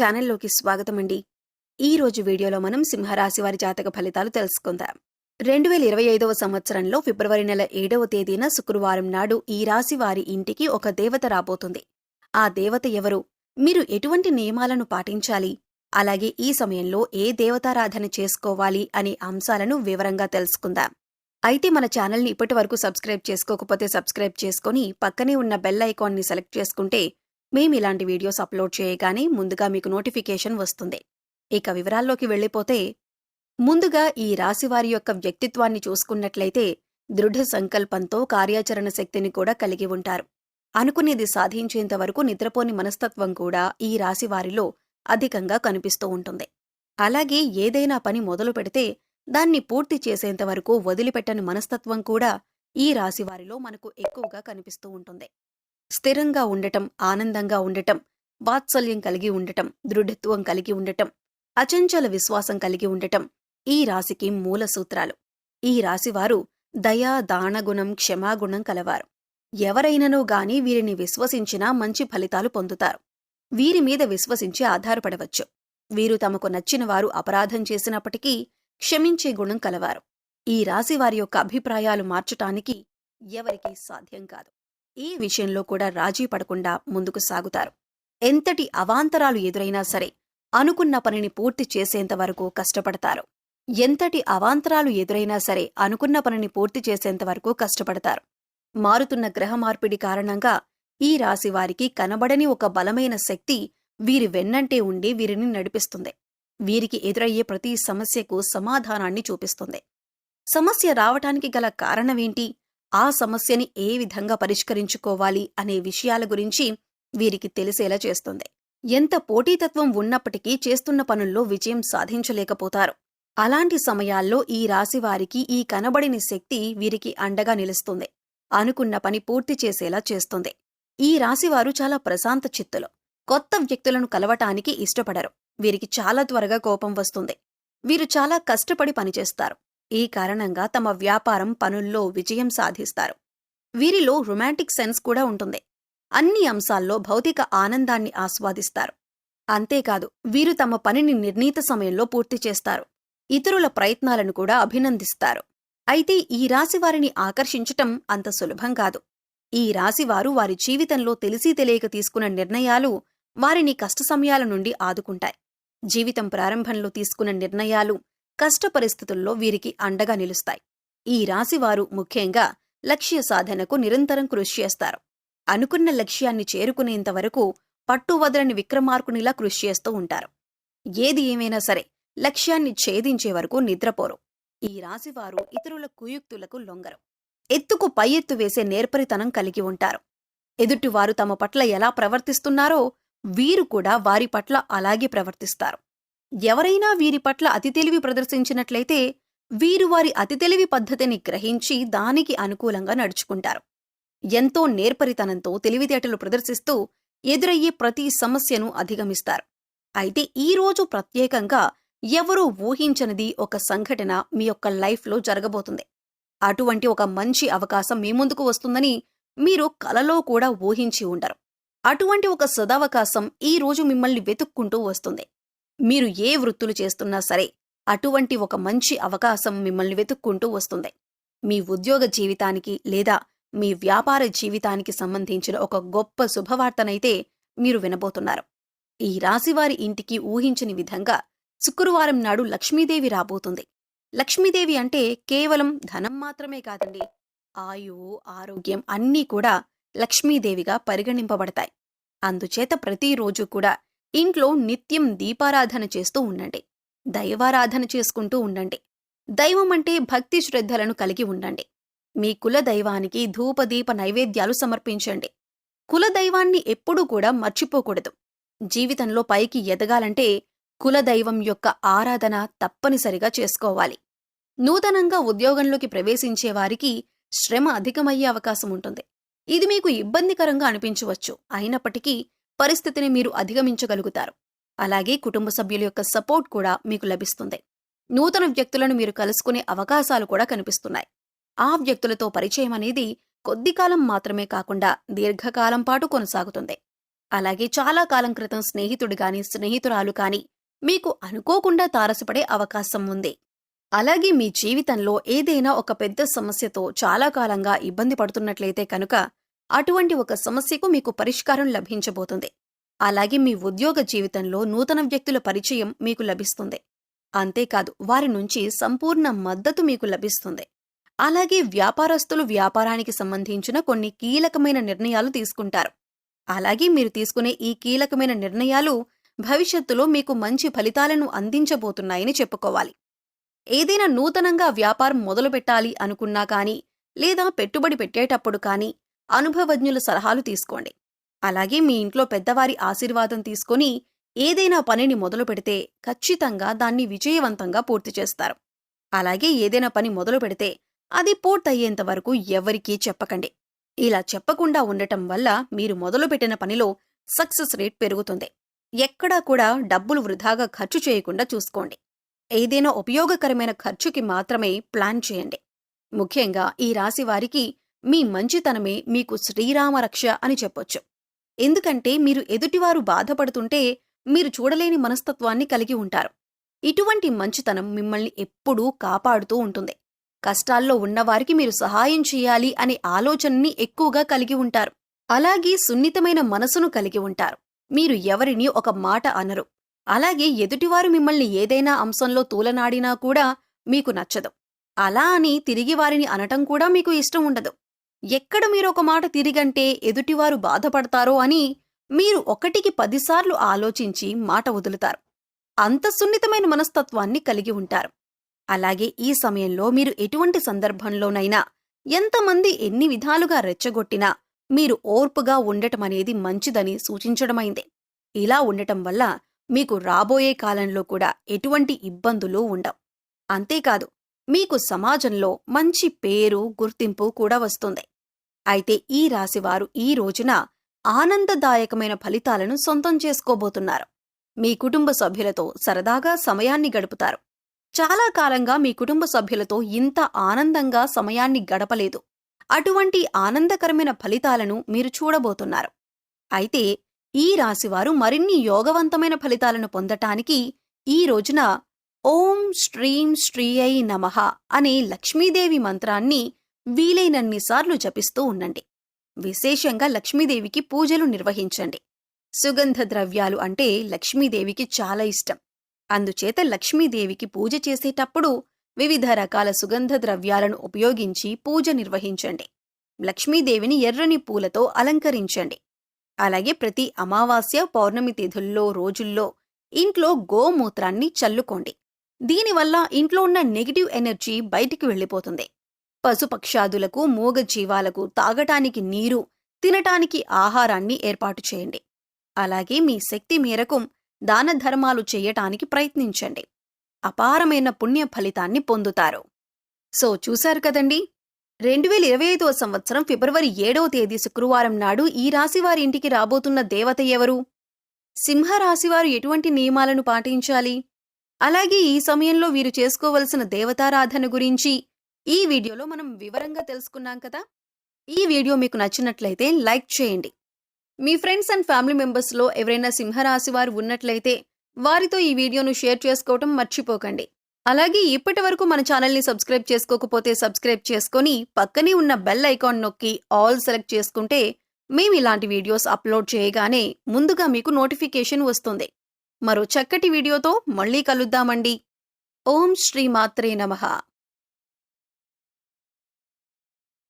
ఛానల్లోకి స్వాగతం అండి ఈ రోజు వీడియోలో మనం సింహరాశి వారి జాతక ఫలితాలు తెలుసుకుందాం. రెండు వేల ఇరవై ఐదవ సంవత్సరంలో ఫిబ్రవరి నెల ఏడవ తేదీన శుక్రవారం నాడు ఈ రాశి వారి ఇంటికి ఒక దేవత రాబోతుంది. ఆ దేవత ఎవరు? మీరు ఎటువంటి నియమాలను పాటించాలి? అలాగే ఈ సమయంలో ఏ దేవతారాధన చేసుకోవాలి అనే అంశాలను వివరంగా తెలుసుకుందాం. అయితే మన ఛానల్ని ఇప్పటి వరకు సబ్స్క్రైబ్ చేసుకోకపోతే సబ్స్క్రైబ్ చేసుకుని పక్కనే ఉన్న బెల్ ఐకాన్ని సెలెక్ట్ చేసుకుంటే మేము ఇలాంటి వీడియోస్ అప్లోడ్ చేయగానే ముందుగా మీకు నోటిఫికేషన్ వస్తుంది. ఇక వివరాల్లోకి వెళ్ళిపోతే ముందుగా ఈ రాశివారి యొక్క వ్యక్తిత్వాన్ని చూసుకున్నట్లయితే దృఢ సంకల్పంతో కార్యాచరణ శక్తిని కూడా కలిగి ఉంటారు. అనుకునేది సాధించేంత వరకు నిద్రపోని మనస్తత్వం కూడా ఈ రాశివారిలో అధికంగా కనిపిస్తూ ఉంటుంది. అలాగే ఏదైనా పని మొదలు పెడితే దాన్ని పూర్తి చేసేంత వరకు వదిలిపెట్టని మనస్తత్వం కూడా ఈ రాశివారిలో మనకు ఎక్కువగా కనిపిస్తూ ఉంటుంది. స్థిరంగా ఉండటం ఆనందంగా ఉండటం వాత్సల్యం కలిగి ఉండటం దృఢత్వం కలిగి ఉండటం అచంచల విశ్వాసం కలిగి ఉండటం ఈ రాశికి మూల సూత్రాలు. ఈ రాశివారు దయా దానగుణం క్షమాగుణం కలవారు. ఎవరైననో గాని వీరిని విశ్వసించినా మంచి ఫలితాలు పొందుతారు. వీరి మీద విశ్వసించి ఆధారపడవచ్చు. వీరు తమకు నచ్చిన వారు అపరాధం చేసినప్పటికీ క్షమించే గుణం కలవారు. ఈ రాశి వారి యొక్క అభిప్రాయాలు మార్చటానికి ఎవరికీ సాధ్యం కాదు. ఈ విషయంలో కూడా రాజీ పడకుండా ముందుకు సాగుతారు. ఎంతటి అవాంతరాలు ఎదురైనా సరే అనుకున్న పనిని పూర్తి చేసేంత వరకు కష్టపడతారు. ఎంతటి అవాంతరాలు ఎదురైనా సరే అనుకున్న పనిని పూర్తి చేసేంత వరకు కష్టపడతారు. మారుతున్న గ్రహ మార్పిడి కారణంగా ఈ రాశి వారికి కనబడని ఒక బలమైన శక్తి వీరి వెన్నంటే ఉండి వీరిని నడిపిస్తుంది. వీరికి ఎదురయ్యే ప్రతి సమస్యకు సమాధానాన్ని చూపిస్తుంది. సమస్య రావటానికి గల కారణమేంటి? ఆ సమస్యని ఏ విధంగా పరిష్కరించుకోవాలి అనే విషయాల గురించి వీరికి తెలిసేలా చేస్తుంది. ఎంత పోటీతత్వం ఉన్నప్పటికీ చేస్తున్న పనుల్లో విజయం సాధించలేకపోతారు. అలాంటి సమయాల్లో ఈ రాశివారికి ఈ కనబడిని శక్తి వీరికి అండగా నిలుస్తుంది. అనుకున్న పని పూర్తి చేసేలా చేస్తుంది. ఈ రాశివారు చాలా ప్రశాంత చిత్తులు. కొత్త వ్యక్తులను కలవటానికి ఇష్టపడరు. వీరికి చాలా త్వరగా కోపం వస్తుంది. వీరు చాలా కష్టపడి పనిచేస్తారు. ఈ కారణంగా తమ వ్యాపారం పనుల్లో విజయం సాధిస్తారు. వీరిలో రొమాంటిక్ సెన్స్ కూడా ఉంటుంది. అన్ని అంశాల్లో భౌతిక ఆనందాన్ని ఆస్వాదిస్తారు. అంతేకాదు వీరు తమ పనిని నిర్ణీత సమయంలో పూర్తి చేస్తారు. ఇతరుల ప్రయత్నాలను కూడా అభినందిస్తారు. అయితే ఈ రాశివారిని ఆకర్షించటం అంత సులభం కాదు. ఈ రాశివారు వారి జీవితంలో తెలిసి తెలియక తీసుకున్న నిర్ణయాలు వారిని కష్ట సమయాల నుండి ఆదుకుంటాయి. జీవితం ప్రారంభంలో తీసుకున్న నిర్ణయాలు కష్ట పరిస్థితుల్లో వీరికి అండగా నిలుస్తాయి. ఈ రాశివారు ముఖ్యంగా లక్ష్య సాధనకు నిరంతరం కృషి చేస్తారు. అనుకున్న లక్ష్యాన్ని చేరుకునేంత వరకు పట్టువదలని విక్రమార్కునిలా కృషి చేస్తూ ఉంటారు. ఏది ఏమైనా సరే లక్ష్యాన్ని ఛేదించే వరకు నిద్రపోరు. ఈ రాశివారు ఇతరుల కుయుక్తులకు లొంగరు. ఎత్తుకు పై ఎత్తు వేసే నేర్పరితనం కలిగి ఉంటారు. ఎదుటివారు తమ పట్ల ఎలా ప్రవర్తిస్తున్నారో వీరు కూడా వారి పట్ల అలాగే ప్రవర్తిస్తారు. ఎవరైనా వీరి పట్ల అతి తెలివి ప్రదర్శించినట్లయితే వీరు వారి అతి తెలివి పద్ధతిని గ్రహించి దానికి అనుకూలంగా నడుచుకుంటారు. ఎంతో నేర్పరితనంతో తెలివితేటలు ప్రదర్శిస్తూ ఎదురయ్యే ప్రతి సమస్యను అధిగమిస్తారు. అయితే ఈరోజు ప్రత్యేకంగా ఎవరూ ఊహించనిది ఒక సంఘటన మీ యొక్క లైఫ్లో జరగబోతుంది. అటువంటి ఒక మంచి అవకాశం మీ ముందుకు వస్తుందని మీరు కలలో కూడా ఊహించి ఉండరు. అటువంటి ఒక సదవకాశం ఈ రోజు మిమ్మల్ని వెతుక్కుంటూ వస్తుంది. మీరు ఏ వృత్తులు చేస్తున్నా సరే అటువంటి ఒక మంచి అవకాశం మిమ్మల్ని వెతుక్కుంటూ వస్తుంది. మీ ఉద్యోగ జీవితానికి లేదా మీ వ్యాపార జీవితానికి సంబంధించిన ఒక గొప్ప శుభవార్తనైతే మీరు వినబోతున్నారు. ఈ రాశివారి ఇంటికి ఊహించని విధంగా శుక్రవారం నాడు లక్ష్మీదేవి రాబోతుంది. లక్ష్మీదేవి అంటే కేవలం ధనం మాత్రమే కాదండి ఆయువు ఆరోగ్యం అన్నీ కూడా లక్ష్మీదేవిగా పరిగణింపబడతాయి. అందుచేత ప్రతిరోజు కూడా ఇంట్లో నిత్యం దీపారాధన చేస్తూ ఉండండి. దైవారాధన చేసుకుంటూ ఉండండి. దైవం అంటే భక్తి శ్రద్ధలను కలిగి ఉండండి. మీ కుల దైవానికి ధూపదీప నైవేద్యాలు సమర్పించండి. కుల దైవాన్ని ఎప్పుడూ కూడా మర్చిపోకూడదు. జీవితంలో పైకి ఎదగాలంటే కులదైవం యొక్క ఆరాధన తప్పనిసరిగా చేసుకోవాలి. నూతనంగా ఉద్యోగంలోకి ప్రవేశించే వారికి శ్రమ అధికమయ్యే అవకాశం ఉంటుంది. ఇది మీకు ఇబ్బందికరంగా అనిపించవచ్చు. అయినప్పటికీ పరిస్థితిని మీరు అధిగమించగలుగుతారు. అలాగే కుటుంబ సభ్యుల యొక్క సపోర్ట్ కూడా మీకు లభిస్తుంది. నూతన వ్యక్తులను మీరు కలుసుకునే అవకాశాలు కూడా కనిపిస్తున్నాయి. ఆ వ్యక్తులతో పరిచయం అనేది కొద్ది కాలం మాత్రమే కాకుండా దీర్ఘకాలం పాటు కొనసాగుతుంది. అలాగే చాలా కాలం క్రితం స్నేహితుడు గాని స్నేహితురాలు కాని మీకు అనుకోకుండా తారసపడే అవకాశం ఉంది. అలాగే మీ జీవితంలో ఏదైనా ఒక పెద్ద సమస్యతో చాలా కాలంగా ఇబ్బంది పడుతున్నట్లయితే కనుక అటువంటి ఒక సమస్యకు మీకు పరిష్కారం లభించబోతుంది. అలాగే మీ ఉద్యోగ జీవితంలో నూతన వ్యక్తుల పరిచయం మీకు లభిస్తుంది. అంతేకాదు వారి నుంచి సంపూర్ణ మద్దతు మీకు లభిస్తుంది. అలాగే వ్యాపారస్తులు వ్యాపారానికి సంబంధించిన కొన్ని కీలకమైన నిర్ణయాలు తీసుకుంటారు. అలాగే మీరు తీసుకునే ఈ కీలకమైన నిర్ణయాలు భవిష్యత్తులో మీకు మంచి ఫలితాలను అందించబోతున్నాయని చెప్పుకోవాలి. ఏదైనా నూతనంగా వ్యాపారం మొదలుపెట్టాలి అనుకున్నా కానీ లేదా పెట్టుబడి పెట్టేటప్పుడు కానీ అనుభవజ్ఞుల సలహాలు తీసుకోండి. అలాగే మీ ఇంట్లో పెద్దవారి ఆశీర్వాదం తీసుకొని ఏదైనా పనిని మొదలు పెడితే ఖచ్చితంగా దాన్ని విజయవంతంగా పూర్తి చేస్తారు. అలాగే ఏదైనా పని మొదలు పెడితే అది పూర్తయ్యేంత వరకు ఎవరికీ చెప్పకండి. ఇలా చెప్పకుండా ఉండటం వల్ల మీరు మొదలుపెట్టిన పనిలో సక్సెస్ రేట్ పెరుగుతుంది. ఎక్కడా కూడా డబ్బులు వృధాగా ఖర్చు చేయకుండా చూసుకోండి. ఏదైనా ఉపయోగకరమైన ఖర్చుకి మాత్రమే ప్లాన్ చేయండి. ముఖ్యంగా ఈ రాశి వారికి మీ మంచితనమే మీకు శ్రీరామరక్ష అని చెప్పొచ్చు. ఎందుకంటే మీరు ఎదుటివారు బాధపడుతుంటే మీరు చూడలేని మనస్తత్వాన్ని కలిగి ఉంటారు. ఇటువంటి మంచితనం మిమ్మల్ని ఎప్పుడూ కాపాడుతూ ఉంటుంది. కష్టాల్లో ఉన్నవారికి మీరు సహాయం చేయాలి అనే ఆలోచనని ఎక్కువగా కలిగి ఉంటారు. అలాగే సున్నితమైన మనసును కలిగి ఉంటారు. మీరు ఎవరిని ఒక మాట అనరు. అలాగే ఎదుటివారు మిమ్మల్ని ఏదైనా అంశంలో తూలనాడినా కూడా మీకు నచ్చదు. అలా అని తిరిగి వారిని అనటం కూడా మీకు ఇష్టం ఉండదు. ఎక్కడ మీరు ఒక మాట తిరిగంటే ఎదుటివారు బాధపడతారో అని మీరు ఒకటికి పదిసార్లు ఆలోచించి మాట వదులుతారు. అంత సున్నితమైన మనస్తత్వాన్ని కలిగి ఉంటారు. అలాగే ఈ సమయంలో మీరు ఎటువంటి సందర్భంలోనైనా ఎంతమంది ఎన్ని విధాలుగా రెచ్చగొట్టినా మీరు ఓర్పుగా ఉండటమనేది మంచిదని సూచించడమైంది. ఇలా ఉండటం వల్ల మీకు రాబోయే కాలంలో కూడా ఎటువంటి ఇబ్బందులు ఉండవు. అంతేకాదు మీకు సమాజంలో మంచి పేరు గుర్తింపు కూడా వస్తుంది. అయితే ఈ రాశివారు ఈ రోజున ఆనందదాయకమైన ఫలితాలను సొంతం చేసుకోబోతున్నారు. మీ కుటుంబ సభ్యులతో సరదాగా సమయాన్ని గడుపుతారు. చాలా కాలంగా మీ కుటుంబ సభ్యులతో ఇంత ఆనందంగా సమయాన్ని గడపలేదు. అటువంటి ఆనందకరమైన ఫలితాలను మీరు చూడబోతున్నారు. అయితే ఈ రాశివారు మరిన్ని యోగవంతమైన ఫలితాలను పొందటానికి ఈ రోజున ఓం శ్రీం శ్రీయై నమః అనే లక్ష్మీదేవి మంత్రాన్ని వీలైనన్నిసార్లు జపిస్తూ ఉండండి. విశేషంగా లక్ష్మీదేవికి పూజలు నిర్వహించండి. సుగంధ ద్రవ్యాలు అంటే లక్ష్మీదేవికి చాలా ఇష్టం. అందుచేత లక్ష్మీదేవికి పూజ చేసేటప్పుడు వివిధ రకాల సుగంధ ద్రవ్యాలను ఉపయోగించి పూజ నిర్వహించండి. లక్ష్మీదేవిని ఎర్రని పూలతో అలంకరించండి. అలాగే ప్రతి అమావాస్య పౌర్ణమి తిథుల్లో రోజుల్లో ఇంట్లో గోమూత్రాన్ని చల్లుకోండి. దీనివల్ల ఇంట్లో ఉన్న నెగిటివ్ ఎనర్జీ బయటికి వెళ్ళిపోతుంది. పశుపక్షాదులకు మూగ జీవాలకు తాగటానికి నీరు తినటానికి ఆహారాన్ని ఏర్పాటు చేయండి. అలాగే మీ శక్తి మేరకు దాన ధర్మాలు చేయటానికి ప్రయత్నించండి. అపారమైన పుణ్య ఫలితాన్ని పొందుతారు. సో చూశారు కదండి? రెండు వేల ఇరవై ఐదవ సంవత్సరం ఫిబ్రవరి ఏడవ తేదీ శుక్రవారం నాడు ఈ రాశివారి ఇంటికి రాబోతున్న దేవత ఎవరు? సింహరాశివారు ఎటువంటి నియమాలను పాటించాలి? అలాగే ఈ సమయంలో వీరు చేసుకోవలసిన దేవతారాధన గురించి ఈ వీడియోలో మనం వివరంగా తెలుసుకున్నాం కదా? ఈ వీడియో మీకు నచ్చినట్లయితే లైక్ చేయండి. మీ ఫ్రెండ్స్ అండ్ ఫ్యామిలీ మెంబర్స్లో ఎవరైనా సింహరాశి వారు ఉన్నట్లయితే వారితో ఈ వీడియోను షేర్ చేసుకోవటం మర్చిపోకండి. అలాగే ఇప్పటి వరకు మన ఛానల్ని సబ్స్క్రైబ్ చేసుకోకపోతే సబ్స్క్రైబ్ చేసుకొని పక్కనే ఉన్న బెల్ ఐకాన్ నొక్కి ఆల్ సెలెక్ట్ చేసుకుంటే మేము ఇలాంటి వీడియోస్ అప్లోడ్ చేయగానే ముందుగా మీకు నోటిఫికేషన్ వస్తుంది. మరో చక్కటి వీడియోతో మళ్ళీ కలుద్దామండి. ఓం శ్రీ మాత్రే నమః.